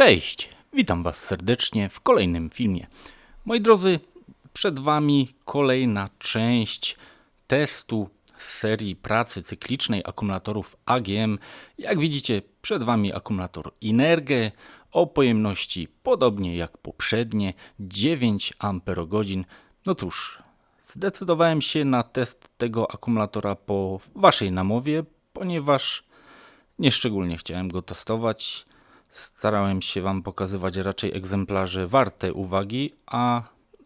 Cześć, witam Was serdecznie w kolejnym filmie. Moi drodzy, przed Wami kolejna część testu z serii pracy cyklicznej akumulatorów AGM. Jak widzicie, przed Wami akumulator Inerge o pojemności podobnie jak poprzednie 9 Ah. No cóż, zdecydowałem się na test tego akumulatora po Waszej namowie, ponieważ nieszczególnie chciałem go testować. Starałem się Wam pokazywać raczej egzemplarze warte uwagi, a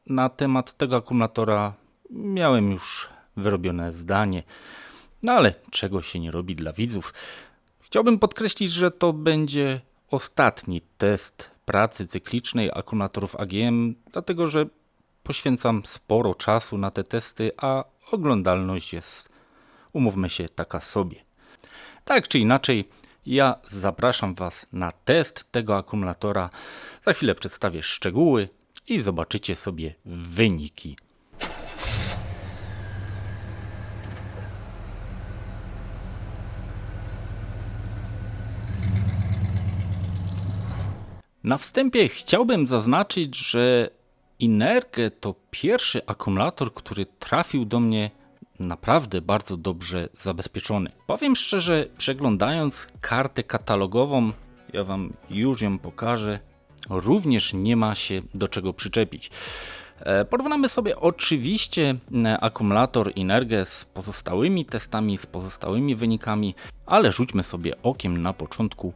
na temat tego akumulatora miałem już wyrobione zdanie. No ale czego się nie robi dla widzów. Chciałbym podkreślić, że to będzie ostatni test pracy cyklicznej akumulatorów AGM, dlatego że poświęcam sporo czasu na te testy, a oglądalność jest, umówmy się, taka sobie. Tak czy inaczej, ja zapraszam Was na test tego akumulatora. Za chwilę przedstawię szczegóły i zobaczycie sobie wyniki. Na wstępie chciałbym zaznaczyć, że Inerge to pierwszy akumulator, który trafił do mnie naprawdę bardzo dobrze zabezpieczony. Powiem szczerze, przeglądając kartę katalogową, ja Wam już ją pokażę, również nie ma się do czego przyczepić. E, Porównamy sobie oczywiście e, akumulator Inerge z pozostałymi testami, z pozostałymi wynikami, ale rzućmy sobie okiem na początku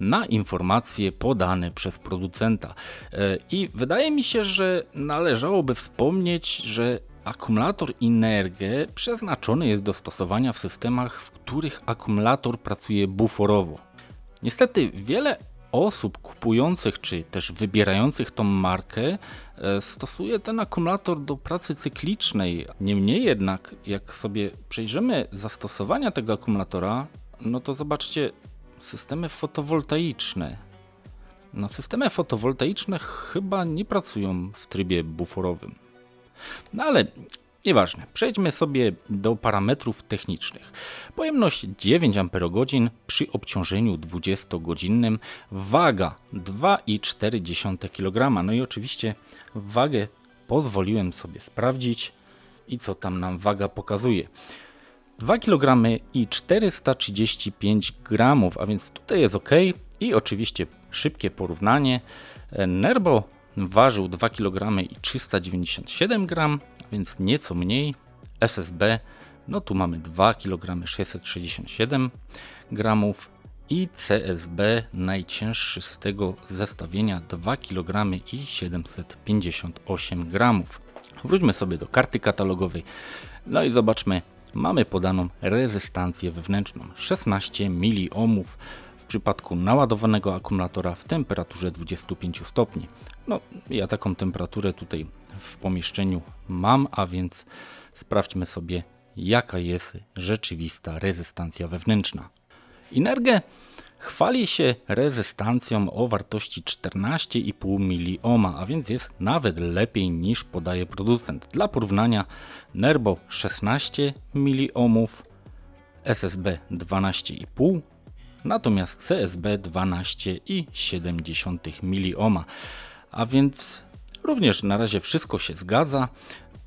na informacje podane przez producenta. E, I wydaje mi się, że należałoby wspomnieć, że akumulator Inerge przeznaczony jest do stosowania w systemach, w których akumulator pracuje buforowo. Niestety wiele osób kupujących czy też wybierających tą markę e, stosuje ten akumulator do pracy cyklicznej. Niemniej jednak, jak sobie przejrzymy zastosowania tego akumulatora, no to zobaczcie systemy fotowoltaiczne. No, systemy fotowoltaiczne chyba nie pracują w trybie buforowym. No ale nieważne, przejdźmy sobie do parametrów technicznych. Pojemność 9 Ah przy obciążeniu 20-godzinnym, waga 2,4 kg. No i oczywiście wagę pozwoliłem sobie sprawdzić i co tam nam waga pokazuje. 2 kg i 435 g, a więc tutaj jest ok. I oczywiście szybkie porównanie. Nerbo ważył 2 kg i 397 g, więc nieco mniej. SSB, no tu mamy 2 kg 667 g i CSB najcięższy z tego zestawienia 2 kg i 758 g. Wróćmy sobie do karty katalogowej. No i zobaczmy, mamy podaną rezystancję wewnętrzną 16 miliohmów w przypadku naładowanego akumulatora w temperaturze 25 stopni. No, ja taką temperaturę tutaj w pomieszczeniu mam, a więc sprawdźmy sobie, jaka jest rzeczywista rezystancja wewnętrzna. Inerge chwali się rezystancją o wartości 14,5 miliohma, a więc jest nawet lepiej niż podaje producent. Dla porównania Nerbo 16 miliohmów, SSB 12,5 natomiast CSB 12,7 miliohma. A więc również na razie wszystko się zgadza.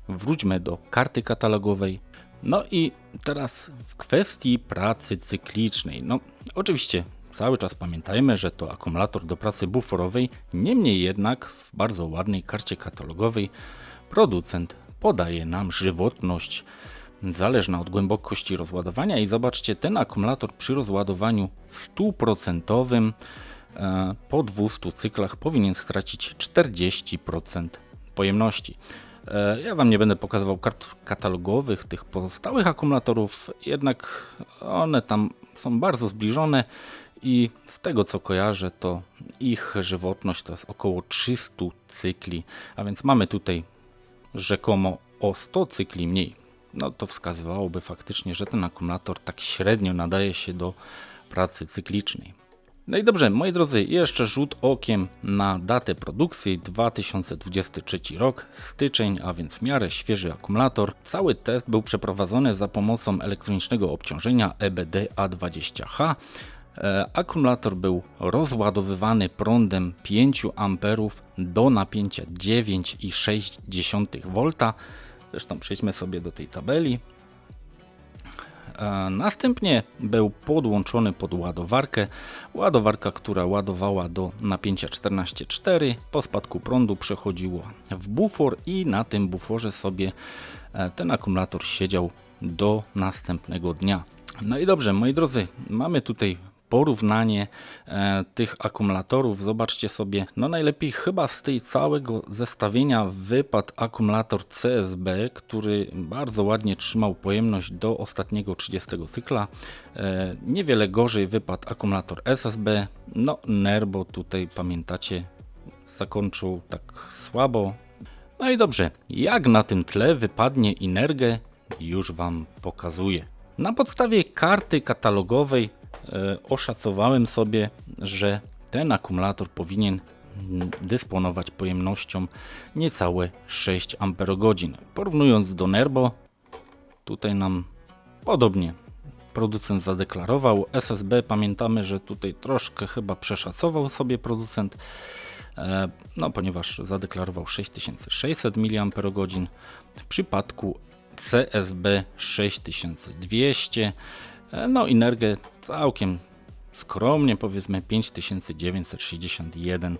Wróćmy do karty katalogowej. No i teraz w kwestii pracy cyklicznej. No oczywiście cały czas pamiętajmy, że to akumulator do pracy buforowej, niemniej jednak w bardzo ładnej karcie katalogowej producent podaje nam żywotność zależna od głębokości rozładowania i zobaczcie, ten akumulator przy rozładowaniu 100% e, po 200 cyklach powinien stracić 40% pojemności. E, ja Wam nie będę pokazywał kart katalogowych tych pozostałych akumulatorów, jednak one tam są bardzo zbliżone i z tego co kojarzę, to ich żywotność to jest około 300 cykli, a więc mamy tutaj rzekomo o 100 cykli mniej. No to wskazywałoby faktycznie, że ten akumulator tak średnio nadaje się do pracy cyklicznej. No i dobrze, moi drodzy, jeszcze rzut okiem na datę produkcji 2023 rok, styczeń, a więc w miarę świeży akumulator. Cały test był przeprowadzony za pomocą elektronicznego obciążenia EBD A20H. E, Akumulator był rozładowywany prądem 5 A do napięcia 9,6 V. Zresztą przejdźmy sobie do tej tabeli. E, Następnie był podłączony pod ładowarkę. Ładowarka, która ładowała do napięcia 14,4. Po spadku prądu przechodziło w bufor i na tym buforze sobie e, ten akumulator siedział do następnego dnia. No i dobrze, moi drodzy, mamy tutaj porównanie e, tych akumulatorów. Zobaczcie sobie, no najlepiej chyba z tej całego zestawienia wypadł akumulator CSB, który bardzo ładnie trzymał pojemność do ostatniego 30 cykla. E, niewiele gorzej wypadł akumulator SSB. No Nerbo tutaj pamiętacie zakończył tak słabo. No i dobrze, jak na tym tle wypadnie Inergę, już Wam pokazuję. Na podstawie karty katalogowej oszacowałem sobie, że ten akumulator powinien dysponować pojemnością niecałe 6 Ah. Porównując do Nerbo, tutaj nam podobnie producent zadeklarował. SSB pamiętamy, że tutaj troszkę chyba przeszacował sobie producent, e, no ponieważ zadeklarował 6600 mAh. W przypadku CSB 6200, e, no Inergę całkiem skromnie powiedzmy 5961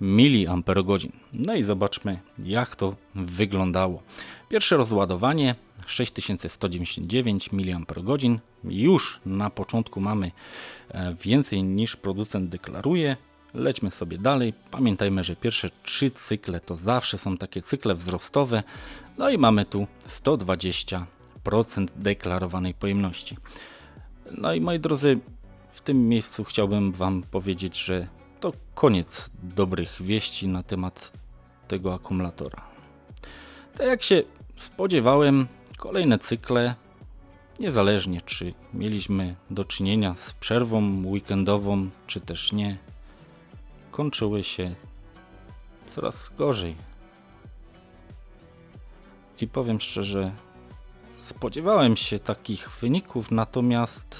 mAh. No i zobaczmy jak to wyglądało. Pierwsze rozładowanie 6199 mAh. Już na początku mamy e, więcej niż producent deklaruje. Lećmy sobie dalej. Pamiętajmy, że pierwsze trzy cykle to zawsze są takie cykle wzrostowe. No i mamy tu 120% deklarowanej pojemności. No i moi drodzy, w tym miejscu chciałbym Wam powiedzieć, że to koniec dobrych wieści na temat tego akumulatora. Tak jak się spodziewałem, kolejne cykle, niezależnie czy mieliśmy do czynienia z przerwą weekendową, czy też nie, kończyły się coraz gorzej. I powiem szczerze, spodziewałem się takich wyników, natomiast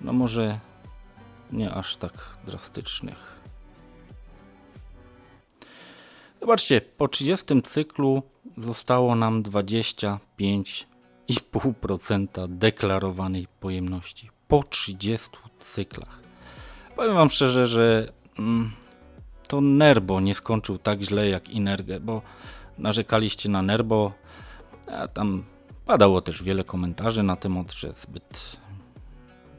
no może nie aż tak drastycznych. Zobaczcie, po 30 cyklu zostało nam 25,5% deklarowanej pojemności. Po 30 cyklach. Powiem Wam szczerze, że mm, to Nerbo nie skończył tak źle jak Inerge, bo narzekaliście na Nerbo, a tam padało też wiele komentarzy na temat, że zbyt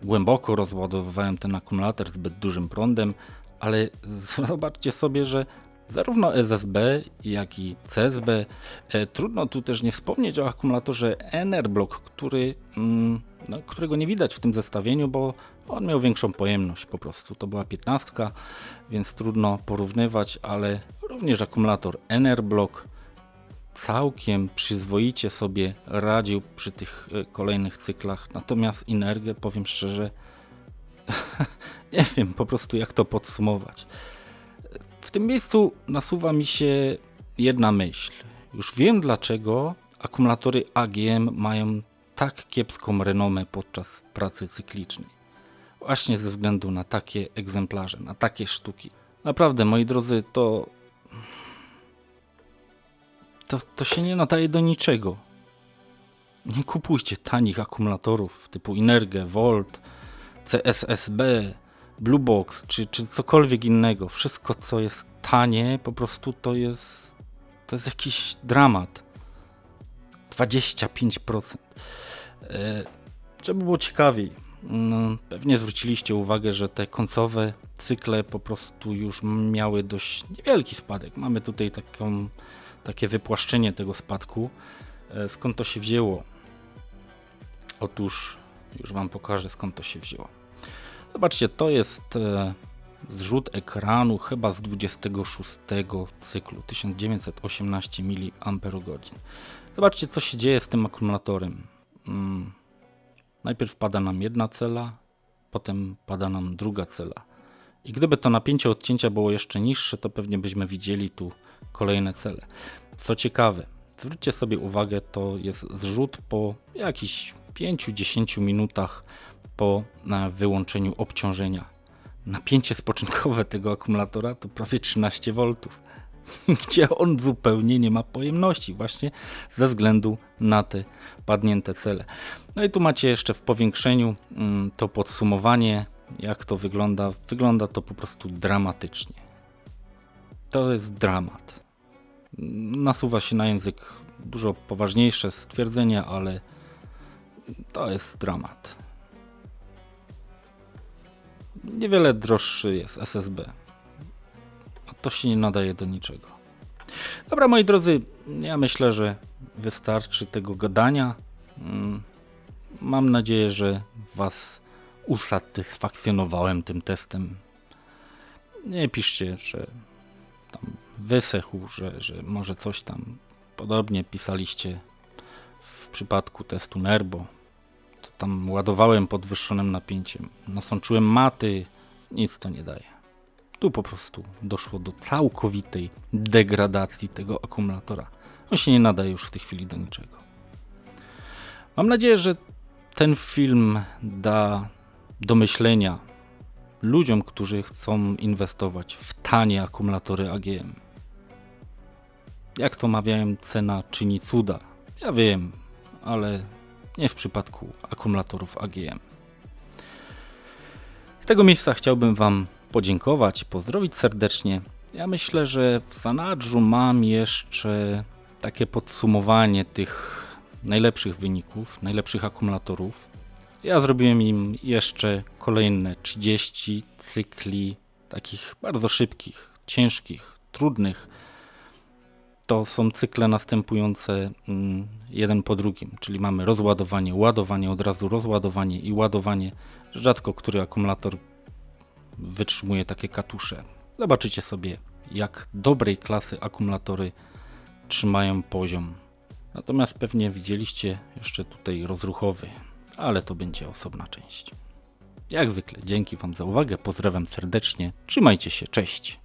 głęboko rozładowywałem ten akumulator zbyt dużym prądem, ale zobaczcie sobie, że zarówno SSB, jak i CSB, e, trudno tu też nie wspomnieć o akumulatorze Enerblock, który, mm, no, którego nie widać w tym zestawieniu, bo on miał większą pojemność po prostu. To była 15, więc trudno porównywać, ale również akumulator Enerblock całkiem przyzwoicie sobie radził przy tych e, kolejnych cyklach. Natomiast Inergę, powiem szczerze, nie wiem po prostu jak to podsumować. W tym miejscu nasuwa mi się jedna myśl. Już wiem dlaczego akumulatory AGM mają tak kiepską renomę podczas pracy cyklicznej. Właśnie ze względu na takie egzemplarze, na takie sztuki. Naprawdę, moi drodzy, to to, to się nie nadaje do niczego. Nie kupujcie tanich akumulatorów typu Inerge, Volt, CSSB, Bluebox czy, czy cokolwiek innego. Wszystko co jest tanie po prostu to jest to jest jakiś dramat. 25%. E, żeby było ciekawiej, no, pewnie zwróciliście uwagę, że te końcowe cykle po prostu już miały dość niewielki spadek. Mamy tutaj taką takie wypłaszczenie tego spadku. E, skąd to się wzięło? Otóż już Wam pokażę skąd to się wzięło. Zobaczcie, to jest e, zrzut ekranu chyba z 26 cyklu 1918 mAh. Zobaczcie co się dzieje z tym akumulatorem. Hmm. Najpierw pada nam jedna cela, potem pada nam druga cela. I gdyby to napięcie odcięcia było jeszcze niższe, to pewnie byśmy widzieli tu kolejne cele. Co ciekawe, zwróćcie sobie uwagę, to jest zrzut po jakichś 5-10 minutach po wyłączeniu obciążenia. Napięcie spoczynkowe tego akumulatora to prawie 13 V, gdzie on zupełnie nie ma pojemności, właśnie ze względu na te padnięte cele. No i tu macie jeszcze w powiększeniu mm, to podsumowanie, jak to wygląda. Wygląda to po prostu dramatycznie. To jest dramat. Nasuwa się na język dużo poważniejsze stwierdzenie, ale to jest dramat. Niewiele droższy jest SSB. A to się nie nadaje do niczego. Dobra, moi drodzy, ja myślę, że wystarczy tego gadania. Mm, Mam nadzieję, że Was usatysfakcjonowałem tym testem. Nie piszcie, że tam wysechł, że, że może coś tam podobnie pisaliście w przypadku testu Nerbo. To tam ładowałem podwyższonym napięciem, nasączyłem maty, nic to nie daje. Tu po prostu doszło do całkowitej degradacji tego akumulatora. On się nie nadaje już w tej chwili do niczego. Mam nadzieję, że ten film da do myślenia ludziom, którzy chcą inwestować w tanie akumulatory AGM. Jak to mawiają, cena czyni cuda. Ja wiem, ale nie w przypadku akumulatorów AGM. Z tego miejsca chciałbym Wam podziękować, pozdrowić serdecznie. Ja myślę, że w zanadrzu mam jeszcze takie podsumowanie tych najlepszych wyników, najlepszych akumulatorów. Ja zrobiłem im jeszcze kolejne 30 cykli takich bardzo szybkich, ciężkich, trudnych. To są cykle następujące mm, jeden po drugim, czyli mamy rozładowanie, ładowanie, od razu rozładowanie i ładowanie. Rzadko który akumulator wytrzymuje takie katusze. Zobaczycie sobie, jak dobrej klasy akumulatory trzymają poziom. Natomiast pewnie widzieliście jeszcze tutaj rozruchowy, ale to będzie osobna część. Jak zwykle, dzięki Wam za uwagę, pozdrawiam serdecznie, trzymajcie się, cześć.